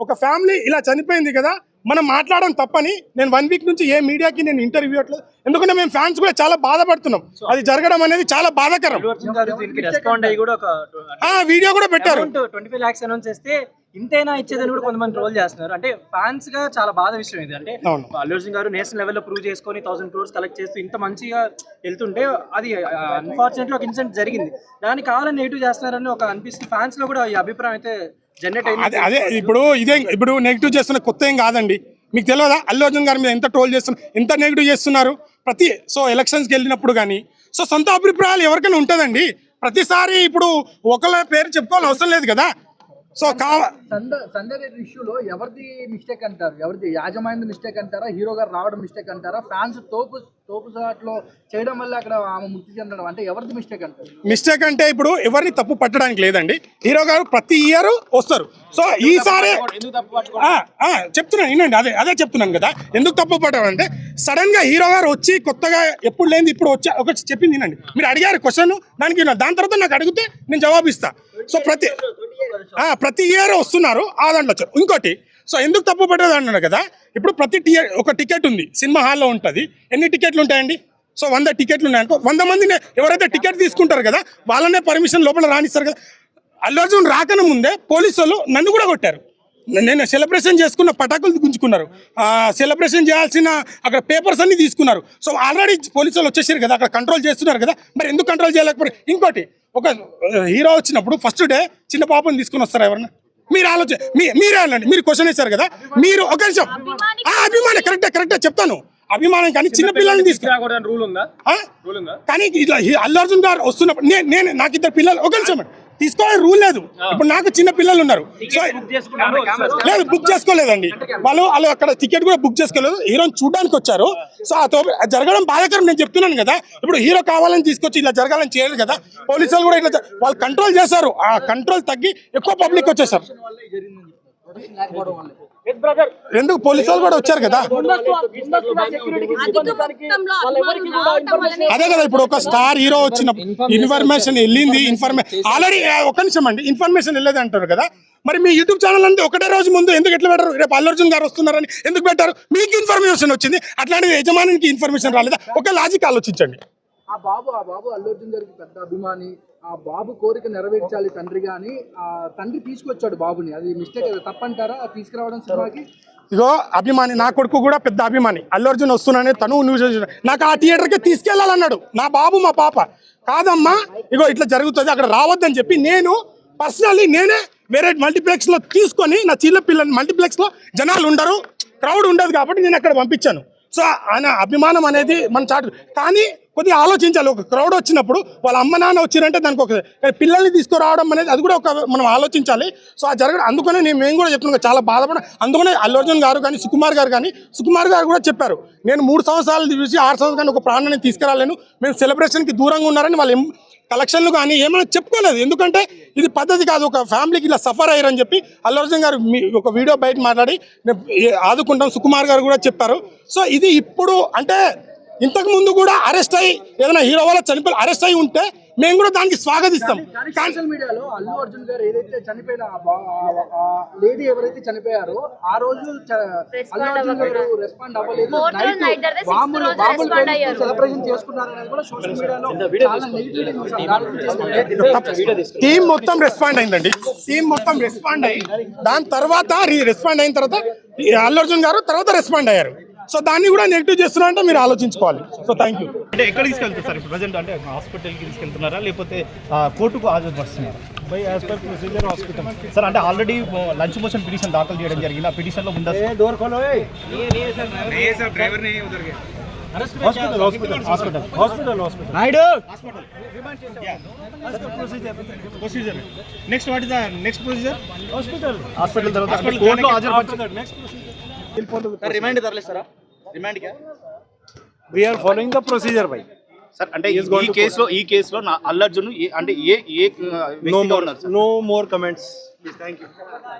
ఒక ఫ్యామిలీ ఇలా చనిపోయింది కదా మనం మాట్లాడడం తప్పని నేను వన్ వీక్ నుంచి ఏ మీడియాకి నేను ఇంటర్వ్యూ ఇవ్వట్లేదు. ఎందుకంటే మేము ఫ్యాన్స్ కూడా చాలా బాధపడుతున్నాం. అది జరగడం అనేది చాలా బాధాకరం. వీడియో కూడా పెట్టారు. ట్వంటీ ఫైవ్ లాక్స్ అనౌన్స్ చేస్తే ఇంతైనా ఇచ్చేదని కూడా కొంతమంది ట్రోల్ చేస్తున్నారు. అంటే ఫ్యాన్స్గా చాలా బాధ విషయం ఇది. అంటే. అల్లు అర్జున్ గారు నేషనల్ లెవెల్లో ప్రూవ్ చేసుకొని థౌసండ్ క్రోర్స్ కలెక్ట్ చేస్తూ ఇంత మంచిగా వెళ్తుంటే అది అన్ఫార్చునేట్లీ ఒక ఇన్సిడెంట్ జరిగింది. దాన్ని కావాలని నెగిటివ్ చేస్తున్నారని ఒక అనిపిస్తుంది. ఫ్యాన్స్లో కూడా ఈ అభిప్రాయం అయితే అదే అదే ఇప్పుడు ఇదే ఇప్పుడు నెగిటివ్ చేస్తున్న కొత్త ఏం కాదండి. మీకు తెలియదా? అల్లు అర్జున్ గారి మీద ఎంత ట్రోల్ చేస్తున్నారు ఎంత నెగిటివ్ చేస్తున్నారు? ప్రతి సో ఎలక్షన్స్కి వెళ్ళినప్పుడు కానీ సో సొంత అభిప్రాయాలు ఎవరికైనా ఉంటుందండి. ప్రతిసారి ఇప్పుడు ఒకళ్ళ పేరు చెప్పుకోవాలని అవసరం లేదు కదా. సో కావ సంద సందడి ఇష్యూలో ఎవరిది మిస్టేక్ అంటారు? ఎవరిది యాజమాన్య మిస్టేక్ అంటారా? హీరో గారు రావడం మిస్టేక్ అంటారా? ఫ్యాన్స్ తోపు తోపు సాట్లో చేయడం వల్ల అక్కడ ఆమె మృతి చెందడం అంటే ఎవరిది మిస్టేక్ అంటారు? మిస్టేక్ అంటే ఇప్పుడు ఎవరిని తప్పు పట్టడానికి లేదండి. హీరో గారు ప్రతి ఇయర్ వస్తారు. సో ఈసారి చెప్తున్నాను వినండి అదే అదే చెప్తున్నాను కదా. ఎందుకు తప్పు పట్టడం అంటే సడన్గా హీరో గారు వచ్చి కొత్తగా ఎప్పుడు లేని ఇప్పుడు వచ్చి ఒక చెప్పింది వినండి. మీరు అడిగారు క్వశ్చన్ దానికి. దాని తర్వాత నాకు అడిగితే నేను జవాబు ఇస్తా సో ప్రతి ప్రతి ఇయర్ వస్తున్నారు ఆ దాంట్లో వచ్చారు. ఇంకోటి సో ఎందుకు తప్పు పట్టదు అన్నాడు కదా ఇప్పుడు ప్రతి టికెట్ ఒక టికెట్ ఉంది సినిమా హాల్లో ఉంటుంది. ఎన్ని టికెట్లు ఉంటాయండి? సో వంద టికెట్లు ఉన్నాయనుకో వంద మందిని ఎవరైతే టికెట్ తీసుకుంటారు కదా వాళ్ళనే పర్మిషన్ లోపల రానిస్తారు కదా. అల్లు అర్జున్ రాకన ముందే పోలీసు వాళ్ళు నన్ను కూడా కొట్టారు. నేను సెలబ్రేషన్ చేసుకున్న పటాకులు గుంజుకున్నారు. సెలబ్రేషన్ చేయాల్సిన అక్కడ పేపర్స్ అన్ని తీసుకున్నారు. సో ఆల్రెడీ పోలీసు వాళ్ళు వచ్చేసారు కదా అక్కడ కంట్రోల్ చేస్తున్నారు కదా మరి ఎందుకు కంట్రోల్ చేయలేకపోయారు? ఇంకోటి ఒక హీరో వచ్చినప్పుడు ఫస్ట్ డే చిన్న పాపని తీసుకుని వస్తారా ఎవరన్నా? మీరు ఆలోచన మీ మీరే అనండి మీరు క్వశ్చన్ వేశారు కదా మీరు ఒక నిమిషం. ఆ, అభిమానం కరెక్టే కరెక్టే చెప్తాను. అభిమానం కానీ చిన్న పిల్లల్ని తీసుకురా రూల్ ఉందా? కానీ ఇట్లా హీ- అల్లు అర్జున్ గారు వస్తున్నప్పుడు నేను నేను నాకు ఇద్దరు పిల్లలు ఒక నిమిషం. తీసుకోవాలని రూల్ లేదు. ఇప్పుడు నాకు చిన్న పిల్లలు ఉన్నారు. సో బుక్ చేసుకున్నారు? లేదు బుక్ చేసుకోలేదండి. వాళ్ళు వాళ్ళు అక్కడ టికెట్ కూడా బుక్ చేసుకోలేదు. హీరోని చూడడానికి వచ్చారు. సో ఆ జరగడం బాధాకరం నేను చెప్తున్నాను కదా. ఇప్పుడు హీరో కావాలని తీసుకొచ్చి ఇలా జరగాలని చేయలేదు కదా. పోలీసు వాళ్ళు కూడా ఇట్లా వాళ్ళు కంట్రోల్ చేశారు. ఆ కంట్రోల్ తగ్గి ఎక్కువ పబ్లిక్ వచ్చేసారు. ఎందుకు పోలీసు వాళ్ళు కూడా వచ్చారు కదా? అదే కదా ఇప్పుడు ఒక స్టార్ హీరో వచ్చిన ఇన్ఫర్మేషన్ వెళ్ళింది ఇన్ఫర్మేషన్ ఆల్రెడీ ఒక నిమిషం అండి ఇన్ఫర్మేషన్ వెళ్ళేది అంటారు కదా? మరి మీ యూట్యూబ్ ఛానల్ అంటే ఒకటే రోజు ముందు ఎందుకు ఎట్లా పెట్టారు? రేపు అల్లర్జున్ గారు వస్తున్నారని ఎందుకు పెట్టారు? మీకు ఇన్ఫర్మేషన్ వచ్చింది అట్లాంటి యజమానికి ఇన్ఫర్మేషన్ రాలేదా? ఒక లాజిక్ ఆలోచించండి. ఆ బాబు ఆ బాబు అల్లు అర్జున్ గారికి పెద్ద అభిమాని. ఆ బాబు కోరిక నెరవేర్చాలి తండ్రి కానీ ఆ తండ్రి తీసుకొచ్చాడు బాబుని. అది మిస్టేక్ అది తప్పంటారా? తీసుకురావడం సినిమాకి? ఇగో అభిమాని నా కొడుకు కూడా పెద్ద అభిమాని. అల్లు అర్జున్ వస్తున్నానే తను న్యూస్ నాకు ఆ థియేటర్కి తీసుకెళ్ళాలన్నాడు. నా బాబు మా పాప. కాదమ్మా ఇగో ఇట్లా జరుగుతుంది. అక్కడ రావద్దని చెప్పి నేను పర్సనల్లీ నేనే వేరే మల్టీప్లెక్స్లో తీసుకొని నా చిన్న పిల్లల్ని మల్టీప్లెక్స్లో జనాలు ఉండరు క్రౌడ్ ఉండదు కాబట్టి నేను అక్కడ పంపించాను. సో ఆయన అభిమానం అనేది మన చాటు. కానీ కొద్దిగా ఆలోచించాలి. ఒక క్రౌడ్ వచ్చినప్పుడు వాళ్ళ అమ్మ నాన్న వచ్చారంటే దానికి ఒక కానీ పిల్లల్ని తీసుకురావడం అనేది అది కూడా ఒక మనం ఆలోచించాలి. సో అది జరగడం అందుకనే నేను మేము కూడా చెప్తున్నాను చాలా బాధపడ అందుకనే అల్లు అర్జున్ గారు కానీ సుకుమార్ గారు కానీ సుకుమార్ గారు కూడా చెప్పారు. నేను మూడు సంవత్సరాలు చూసి ఆరు సంవత్సరాలు కానీ ఒక ప్రాణాన్ని తీసుకురాలేను. మేము సెలబ్రేషన్కి దూరంగా ఉన్నారని వాళ్ళు కలెక్షన్లు కానీ ఏమైనా చెప్పుకోలేదు. ఎందుకంటే ఇది పద్ధతి కాదు. ఒక ఫ్యామిలీకి ఇలా సఫర్ అయ్యారని చెప్పి అల్లు అర్జున్ గారు మీ ఒక వీడియో బయట మాట్లాడి నేను ఆదుకుంటాం. సుకుమార్ గారు కూడా చెప్పారు. సో ఇది ఇప్పుడు అంటే ఇంతకు ముందు కూడా అరెస్ట్ అయ్యి ఏదైనా హీరో వల్ల చనిపోయి అరెస్ట్ అయి ఉంటే మేము కూడా దానికి స్వాగతిస్తాం. సోషల్ మీడియాలో అల్లు అర్జున్ గారు ఏదైతే చనిపోయిన లేడీ ఎవరైతే చనిపోయారో ఆ రోజు చ- అల్లు అర్జున్ గారు రెస్పాండ్ అవ్వలేదు. బాంబులు బాంబులు. సెలబ్రేషన్ కూడా సోషల్ మీడియాలో టీం మొత్తం రెస్పాండ్ అయిందండి. టీం మొత్తం రెస్పాండ్ అయ్యి. దాని తర్వాత రెస్పాండ్ అయిన తర్వాత ఈ అల్లు అర్జున్ గారు తర్వాత రెస్పాండ్ అయ్యారు. సో దాన్ని కూడా నెగిటివ్ చేస్తున్నా అంటే మీరు ఆలోచించుకోవాలి. సో థ్యాంక్ యూ అంటే ఎక్కడ తీసుకెళ్తారు సార్? ఇప్పుడు ప్రజెంట్ అంటే హాస్పిటల్కి తీసుకెళ్తున్నారా? లేకపోతే కోర్టుకు హాజరుపరుస్తున్నారా? By as per procedure hospital sir అంటే ఆల్రెడీ లంచ్ మోషన్ పిటిషన్ దాఖలు చేయడం జరిగింది? ఆ పిటిషన్లో ఉందా door ఖోలో hospital hospital hospital hospital hospital Naidu! Procedure next what is the next procedure hospital hospital తర్వాత కోర్టులో హాజరుపరచు next remind తరలిస్తారా remind we are following the procedure by sir అంటే ఈ కేసులో ఈ కేసులో నా అల్లర్జున్ అంటే ఏ ఏ no more no more comments